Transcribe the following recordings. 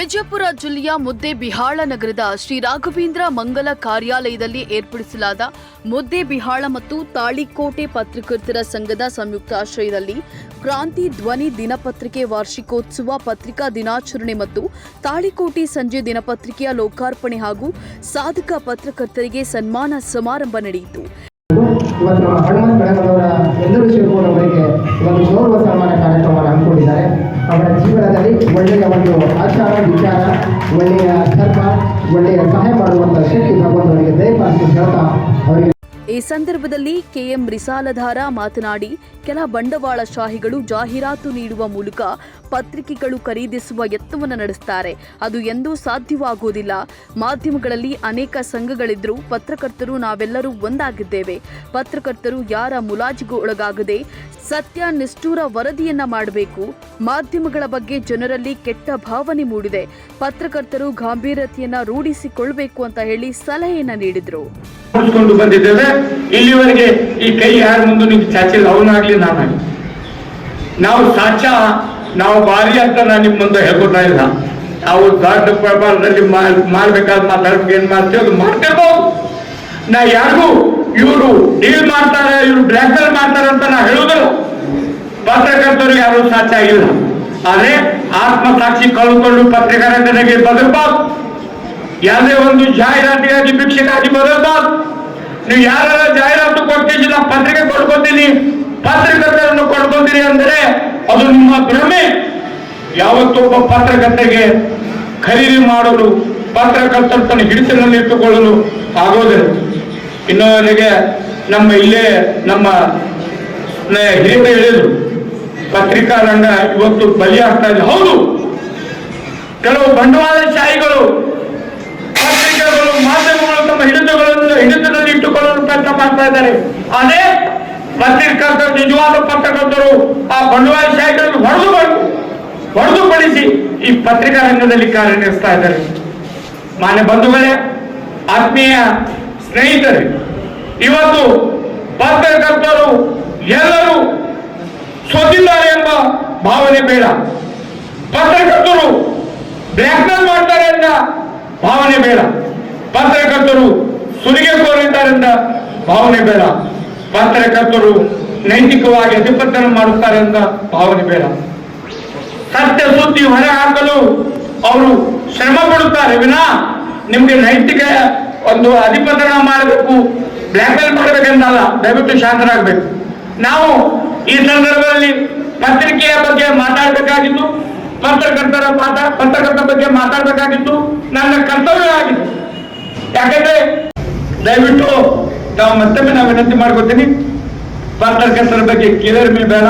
ವಿಜಯಪುರ ಜಿಲ್ಲೆಯ ಮುದ್ದೇಬಿಹಾಳ ನಗರದ ಶ್ರೀ ರಾಘವೇಂದ್ರ ಮಂಗಲ ಕಾರ್ಯಾಲಯದಲ್ಲಿ ಏರ್ಪಡಿಸಲಾದ ಮುದ್ದೇಬಿಹಾಳ ಮತ್ತು ತಾಳಿಕೋಟೆ ಪತ್ರಕರ್ತರ ಸಂಘದ ಸಂಯುಕ್ತ ಆಶ್ರಯದಲ್ಲಿ ಕ್ರಾಂತಿ ಧ್ವನಿ ದಿನಪತ್ರಿಕೆ ವಾರ್ಷಿಕೋತ್ಸವ ಪತ್ರಿಕಾ ದಿನಾಚರಣೆ ಮತ್ತು ತಾಳಿಕೋಟೆ ಸಂಜೆ ದಿನಪತ್ರಿಕೆಯ ಲೋಕಾರ್ಪಣೆ ಹಾಗೂ ಸಾಧಕ ಪತ್ರಕರ್ತರಿಗೆ ಸನ್ಮಾನ ಸಮಾರಂಭ ನಡೆಯಿತು. ಇವತ್ತು ಅವರ ಜೀವನದಲ್ಲಿ ಒಳ್ಳೆಯ ಒಂದು ಆಚಾರ, ವಿಚಾರ, ಒಳ್ಳೆಯ ಧರ್ಮ, ಒಳ್ಳೆಯ ಸಹಾಯ ಮಾಡುವಂಥ ಶಕ್ತಿ ಭಗವಂತನಿಗೆ ದಯಪಾಲಿಸಿ ಹೇಳ್ತಾ ಅವರಿಗೆ ಈ ಸಂದರ್ಭದಲ್ಲಿ ಕೆಎಂ ರಿಸಾಲಧಾರ ಮಾತನಾಡಿ, ಕೆಲ ಬಂಡವಾಳಶಾಹಿಗಳು ಜಾಹೀರಾತು ನೀಡುವ ಮೂಲಕ ಪತ್ರಿಕೆಗಳು ಖರೀದಿಸುವ ಯತ್ನವನ್ನು ನಡೆಸುತ್ತಾರೆ ಅದು ಎಂದೂ ಸಾಧ್ಯವಾಗುವುದಿಲ್ಲ. ಮಾಧ್ಯಮಗಳಲ್ಲಿ ಅನೇಕ ಸಂಘಗಳಿದ್ರೂ ಪತ್ರಕರ್ತರು ನಾವೆಲ್ಲರೂ ಒಂದಾಗಿದ್ದೇವೆ. ಪತ್ರಕರ್ತರು ಯಾರ ಮುಲಾಜಿಗೂ ಒಳಗಾಗದೆ ಸತ್ಯ ನಿಷ್ಠೂರ ವರದಿಯನ್ನ ಮಾಡಬೇಕು. ಮಾಧ್ಯಮಗಳ ಬಗ್ಗೆ ಜನರಲ್ಲಿ ಕೆಟ್ಟ ಭಾವನೆ ಮೂಡಿದೆ. ಪತ್ರಕರ್ತರು ಗಾಂಭೀರ್ಯತೆಯನ್ನ ರೂಢಿಸಿಕೊಳ್ಬೇಕು ಅಂತ ಹೇಳಿ ಸಲಹೆಯನ್ನ ನೀಡಿದ್ರು. ಇಲ್ಲಿವರೆಗೆ ಈ ಕೈ ಯಾರ ಮುಂದೆ ಚಾಚಿಲ್ಲ ಅವನಾಗ್ಲಿ ನಾನಾಗ್ಲಿ. ನಾವು ಸಾಚ ನಾವು ಭಾರಿ ಅಂತ ನಾನು ನಿಮ್ಮ ಮುಂದೆ ಹೇಳ್ಕೊತಾ ಇಲ್ಲ. ನಾವು ದೊಡ್ಡ ಪ್ರಮಾಣದಲ್ಲಿ ಮಾಡ್ಬೇಕಾದ ಮಾತಾಡ್ಬೇಕು ಏನ್ ಮಾಡ್ತೀವಿ ಅದು ಮಾಡ್ತಿರ್ಬೋದು ನಾ ಯಾರಿಗೂ ಇವರು ಡೀಲ್ ಮಾಡ್ತಾರೆ, ಇವರು ಬ್ಲ್ಯಾಕ್ ಮೇಲ್ ಮಾಡ್ತಾರೆ ಅಂತ ನಾ ಹೇಳುದಿಲ್ಲ ಪತ್ರಕರ್ತರು ಯಾರು ಸಾಧ್ಯ ಆಗಿಲ್ಲ ಆದ್ರೆ ಆತ್ಮಸಾಕ್ಷಿ ಕಳೆದುಕೊಂಡು ಪತ್ರಕರ್ತನಿಗೆ ಬದಲ್ಬಾರ್ದು. ಯಾವುದೇ ಒಂದು ಜಾಹೀರಾತಿಗಾಗಿ ಭಿಕ್ಷೆಗಾಗಿ ಬದಲ್ಬಾರ್ದು. ನೀವು ಯಾರ ಜಾಹೀರಾತು ಕೊಡ್ತೀವಿ ನಾ ಪತ್ರಿಕೆ ಕೊಡ್ಕೊತೀನಿ. ಪತ್ರಕರ್ತರನ್ನು ಕೊಡ್ಕೊತೀನಿ ಅಂದರೆ ಅದು ನಿಮ್ಮ ಭ್ರಮೆ. ಯಾವತ್ತೊಬ್ಬ ಪತ್ರಕರ್ತರಿಗೆ ಖರೀದಿ ಮಾಡಲು ಪತ್ರಕರ್ತರು ತನ್ನ ಹಿಡಿತದಲ್ಲಿ ಇಟ್ಟುಕೊಳ್ಳಲು ಆಗೋದಿಲ್ಲ. ಇನ್ನೊಬ್ಬರಿಗೆ ನಮ್ಮ ಇಲ್ಲೇ ನಮ್ಮ ಹಿರಿಯ ಹೇಳಿದ್ರು. ಪತ್ರಿಕಾ ರಂಗ ಇವತ್ತು ಬಲಿಯಾಗ್ತಾ ಇದೆ. ಹೌದು. ಕೆಲವು ಬಂಡವಾಳ ಶಾಹಿಗಳು ಪತ್ರಿಕೆಗಳು, ಮಾಧ್ಯಮಗಳು ತಮ್ಮ ಹಿಡಿತಗಳನ್ನು, ಹಿಡಿತದಲ್ಲಿ ಇಟ್ಟುಕೊಳ್ಳಲು ಪ್ರಯತ್ನ ಮಾಡ್ತಾ ಇದ್ದಾರೆ. ಅದೇ ಪತ್ರಿಕರ್ತರು ನಿಜವಾದ ಪತ್ರಕರ್ತರು ಆ ಬಂಡವಾಳಶಾಹಿಗಳನ್ನು ಹೊಡೆದು ಹೊಡೆದುಪಡಿಸಿ ಈ ಪತ್ರಿಕಾ ರಂಗದಲ್ಲಿ ಕಾರ್ಯನಿರ್ವಹಿಸ್ತಾ ಇದ್ದಾರೆ. ಮಾನ್ಯ ಬಂಧುಗಳೇ, ಆತ್ಮೀಯ ಸ್ನೇಹಿತರೆ, ಇವತ್ತು ಪತ್ರಕರ್ತರು ಎಲ್ಲರೂ ಸೋತಿದ್ದಾರೆ ಎಂಬ ಭಾವನೆ ಬೇಡ. ಪತ್ರಕರ್ತರು ಬ್ಲ್ಯಾಕ್ಮೇಲ್ ಮಾಡ್ತಾರೆ ಎಂದ ಭಾವನೆ ಬೇಡ. ಪತ್ರಕರ್ತರು ಸುಲಿಗೆಕೋರಿದ್ದಾರೆ ಎಂದ ಭಾವನೆ ಬೇಡ. ಪತ್ರಕರ್ತರು ನೈತಿಕವಾಗಿ ಅಧಿಪತನ ಮಾಡುತ್ತಾರೆ ಅಂತ ಭಾವನೆ ಬೇಡ. ಸತ್ಯ ಸುದ್ದಿ ಹೊರ ಹಾಕಲು ಅವರು ಶ್ರಮ ಪಡುತ್ತಾರೆ ವಿನಾ ನಿಮ್ಗೆ ನೈತಿಕ ಒಂದು ಅಧಿಪತನ ಮಾಡಬೇಕು ಬ್ಲ್ಯಾಕ್ಮೇಲ್ ಮಾಡಬೇಕೆಂದಲ್ಲ ದಯವಿಟ್ಟು ಶಾಂತರಾಗಬೇಕು. ನಾವು ಈ ಸಂದರ್ಭದಲ್ಲಿ ಪತ್ರಿಕೆಯ ಬಗ್ಗೆ ಮಾತಾಡಬೇಕಾಗಿತ್ತು, ಪತ್ರಕರ್ತರ ಮಾತಾ, ಪತ್ರಕರ್ತರ ಬಗ್ಗೆ ಮಾತಾಡಬೇಕಾಗಿತ್ತು, ನನ್ನ ಕರ್ತವ್ಯ ಆಗಿದೆ. ಯಾಕಂದ್ರೆ ದಯವಿಟ್ಟು ನಾವು ಮತ್ತೊಮ್ಮೆ ನಾವು ವಿನಂತಿ ಮಾಡ್ಕೊತೀನಿ ಪತ್ರಕರ್ತರ ಬಗ್ಗೆ ಕೀಳರಿಮೆ ಬೇಡ.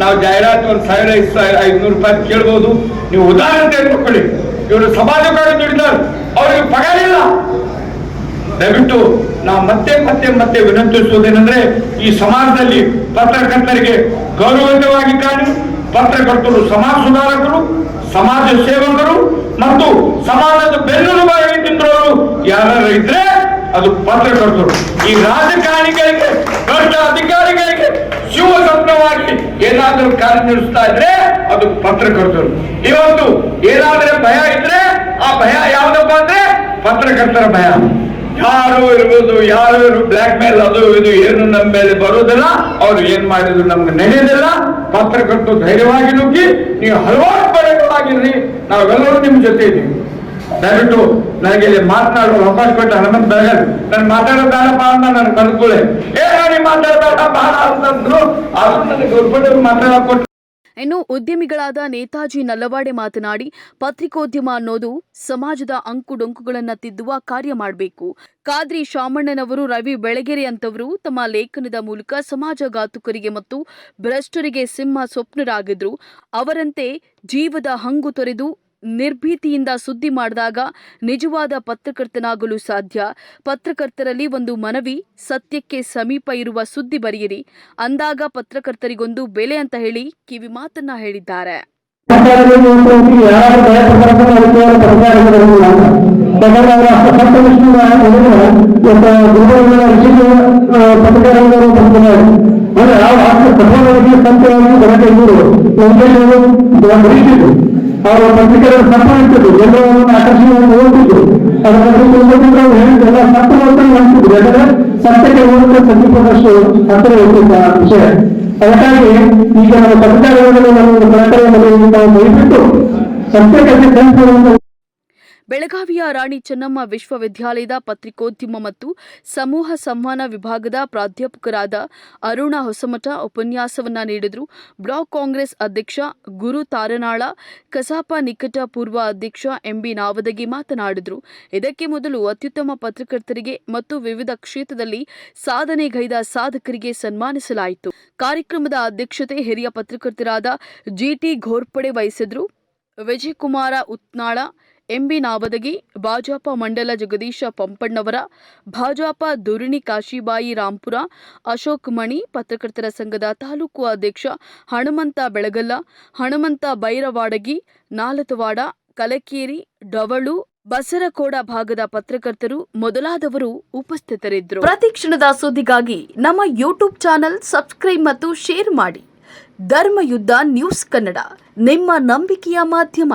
ನಾವು ಜಾಹೀರಾತು ಒಂದು ಸಾವಿರ ಐದು ಸಾವಿರ ಐದುನೂರು ರೂಪಾಯಿ ಕೇಳ್ಬೋದು. ನೀವು ಉದಾಹರಣೆ ತೆಗೆದುಕೊಳ್ಳಿ. ಇವರು ಸಮಾಜಕಾರಿ ದುಡಿದಾರೆ. ಅವರಿಗೆ ಪಗಾರ ಇಲ್ಲ. ದಯವಿಟ್ಟು ನಾವು ಮತ್ತೆ ಮತ್ತೆ ಮತ್ತೆ ವಿನಂತಿಸುವುದೇನೆಂದ್ರೆ ಈ ಸಮಾಜದಲ್ಲಿ ಪತ್ರಕರ್ತರಿಗೆ ಗೌರವಯುತವಾಗಿ ಕಾಣಿ, ಪತ್ರಕರ್ತರು ಸಮಾಜ ಸುಧಾರಕರು, ಸಮಾಜ ಸೇವಕರು ಮತ್ತು ಸಮಾಜದ ಬೆನ್ನೆಲುಬಾಗಿ ನಿಂತವರು ಯಾರು ಇದ್ರೆ ಅದು ಪತ್ರಕರ್ತರು ಈ ರಾಜಕಾರಣಿಗಳಿಗೆ ದೊಡ್ಡ ಅಧಿಕಾರಿಗಳಿಗೆ ಶಿವಸತ್ವವಾಗಿ ಏನಾದರೂ ಕಾರ್ಯನಿರ್ವಹಿಸ್ತಾ ಇದ್ರೆ ಅದು ಪತ್ರಕರ್ತರು ಇವತ್ತು ಏನಾದ್ರೆ ಭಯ ಇದ್ರೆ, ಆ ಭಯ ಯಾವ್ದಪ್ಪ ಅಂದ್ರೆ ಪತ್ರಕರ್ತರ ಭಯ. ಯಾರು ಇರ್ಬೋದು, ಯಾರು ಬ್ಲ್ಯಾಕ್ ಮೇಲ್ ಅದು ಇದು, ಏನು ನಮ್ಮ ಮೇಲೆ ಬರುವುದಿಲ್ಲ ಅವ್ರು ಏನ್ ಮಾಡಿದ್ರು ನಮ್ಗೆ ನಡೆಯೋದಿಲ್ಲ ಪತ್ರಕರ್ತರು ಧೈರ್ಯವಾಗಿ ನುಗ್ಗಿ, ನೀವು ಹಲವಾರು ಪಡೆಗಳಾಗಿರ್ರಿ, ನಾವೆಲ್ಲರೂ ನಿಮ್ ಜೊತೆ ಇದ್ದೀವಿ. ದಯವಿಟ್ಟು ನನಗೆ ಇಲ್ಲಿ ಮಾತನಾಡುವ ಅವಕಾಶ ಕೊಟ್ಟ ಹನುಮಂತ ಬೆಳಗಲ್ ನಾನು ಮಾತಾಡೋ ಅಂತ ನಾನು ಕಲ್ತ್ಕೊಳ್ಳಿ ಏ, ನಾನು ಮಾತಾಡಬೇಡ ಬೇಡ ಅಂತಂದ್ರು ಅದು ನನಗೆ ಗುರ್ಬಡ್ಡಿ ಮಾತಾಡಕ್ ಕೊಟ್ಟು ಇನ್ನು ಉದ್ಯಮಿಗಳಾದ ನೇತಾಜಿ ನಲ್ಲವಾಡೆ ಮಾತನಾಡಿ, ಪತ್ರಿಕೋದ್ಯಮ ಅನ್ನೋದು ಸಮಾಜದ ಅಂಕುಡೊಂಕುಗಳನ್ನ ತಿದ್ದುವ ಕಾರ್ಯ ಮಾಡಬೇಕು. ಕಾದ್ರಿ ಶಾಮಣ್ಣನವರು ರವಿ ಬೆಳಗೆರೆ ಅಂತವರು ತಮ್ಮ ಲೇಖನದ ಮೂಲಕ ಸಮಾಜ ಘಾತುಕರಿಗೆ ಮತ್ತು ಭ್ರಷ್ಟರಿಗೆ ಸಿಂಹ ಸ್ವಪ್ನರಾಗಿದ್ರು. ಅವರಂತೆ ಜೀವದ ಹಂಗು ತೊರೆದು ನಿರ್ಭೀತಿಯಿಂದ ಸುದ್ದಿ ಮಾಡಿದಾಗ ನಿಜವಾದ ಪತ್ರಕರ್ತನಾಗಲು ಸಾಧ್ಯ. ಪತ್ರಕರ್ತರಲ್ಲಿ ಒಂದು ಮನವಿ, ಸತ್ಯಕ್ಕೆ ಸಮೀಪ ಇರುವ ಸುದ್ದಿ ಬರೆಯಿರಿ. ಅಂದಾಗ ಪತ್ರಕರ್ತರಿಗೊಂದು ಬೆಲೆ ಅಂತ ಹೇಳಿ ಕಿವಿ ಮಾತನ್ನ ಹೇಳಿದ್ದಾರೆ. ಅವರು ಸರ್ಕಾರ ಬರೋದಿಲ್ಲ ಅಂತ. ಯಾಕಂದ್ರೆ ಅವರು ಅಷ್ಟು ಸತ್ಯನಿಷ್ಠ ಹೇಳಿದ್ರೆ ಇವತ್ತು ಗುರುಗಳ ಋಷಿಗೆ ಪತ್ರಕಾರರು ಬರ್ತಾರೆ ಅಂದ್ರೆ ಯಾವ ಅಷ್ಟು ಕಠೋರವಾಗಿ ಸಂತವಾಗಿ ಹೊರಗೆ ಇವರು ಉದ್ದೇಶಗಳು ಅವರ ಪತ್ರಿಕೆಗಳ ಸಂಪಾದಿಸಿದ್ರು ಎಲ್ಲರನ್ನು ಆಕರ್ಷಣೆಯನ್ನು ಓದಿದ್ರು ಅದರ ಬಗ್ಗೆ ಅವ್ರು ಹೇಳಿದ್ದೆಲ್ಲ ಸತ್ಯವಂತ ಅನ್ಸಿದ್ರು ಯಾಕಂದ್ರೆ ಸತ್ಯಕ್ಕೆ ಓದಿದ್ರೆ ಸತ್ಯಪದಷ್ಟು ಹತ್ತಿರ ಇರ್ತಿದ್ದ ವಿಷಯ. ಅದಕ್ಕಾಗಿ ಈಗ ನಮ್ಮ ಪತ್ರಿಕಾ ನಮ್ಮ ಕಳಕಳಿಯಲ್ಲಿ ನಾವು ದಯವಿಟ್ಟು ಸತ್ಯಕ್ಕೆ ಕಲಿಸುವಂತ ಬೆಳಗಾವಿಯ ರಾಣಿ ಚೆನ್ನಮ್ಮ ವಿಶ್ವವಿದ್ಯಾಲಯದ ಪತ್ರಿಕೋದ್ಯಮ ಮತ್ತು ಸಮೂಹ ಸಂವಹನ ವಿಭಾಗದ ಪ್ರಾಧ್ಯಾಪಕರಾದ ಅರುಣ ಹೊಸಮಠ ಉಪನ್ಯಾಸವನ್ನ ನೀಡಿದರು. ಬ್ಲಾಕ್ ಕಾಂಗ್ರೆಸ್ ಅಧ್ಯಕ್ಷ ಗುರು ತಾರನಾಳ, ಕಸಾಪ ನಿಕಟ ಪೂರ್ವ ಅಧ್ಯಕ್ಷ ಎಂಬಿ ನಾವದಗಿ ಮಾತನಾಡಿದರು. ಇದಕ್ಕೆ ಮೊದಲು ಅತ್ಯುತ್ತಮ ಪತ್ರಕರ್ತರಿಗೆ ಮತ್ತು ವಿವಿಧ ಕ್ಷೇತ್ರದಲ್ಲಿ ಸಾಧನೆಗೈದ ಸಾಧಕರಿಗೆ ಸನ್ಮಾನಿಸಲಾಯಿತು. ಕಾರ್ಯಕ್ರಮದ ಅಧ್ಯಕ್ಷತೆ ಹಿರಿಯ ಪತ್ರಕರ್ತರಾದ ಜಿಟಿ ಘೋರ್ಪಡೆ ವಹಿಸಿದ್ರು. ವಿಜಯಕುಮಾರ ಉತ್ನಾಳ ಎಂಬಿ ನಾವದಗಿ, ಭಾಜಪ ಮಂಡಲ ಜಗದೀಶ ಪಂಪಣ್ಣವರ, ಭಾಜಪ ದುರಿಣಿ ಕಾಶಿಬಾಯಿ ರಾಂಪುರ, ಅಶೋಕ್ ಮಣಿ ಪತ್ರಕರ್ತರ ಸಂಘದ ತಾಲೂಕು ಅಧ್ಯಕ್ಷ ಹನುಮಂತ ಬೆಳಗಲ್ಲ ಹನುಮಂತ ಬೈರವಾಡಗಿ, ನಾಲತವಾಡ, ಕಲಕೇರಿ, ಡವಳು, ಬಸರಕೋಡ ಭಾಗದ ಪತ್ರಕರ್ತರು ಮೊದಲಾದವರು ಉಪಸ್ಥಿತರಿದ್ದರು. ಪ್ರತಿ ಕ್ಷಣದ ಸುದ್ದಿಗಾಗಿ ನಮ್ಮ ಯೂಟ್ಯೂಬ್ ಚಾನೆಲ್ ಸಬ್ಸ್ಕ್ರೈಬ್ ಮತ್ತು ಶೇರ್ ಮಾಡಿ. ಧರ್ಮಯುದ್ಧ ನ್ಯೂಸ್ ಕನ್ನಡ, ನಿಮ್ಮ ನಂಬಿಕೆಯ ಮಾಧ್ಯಮ.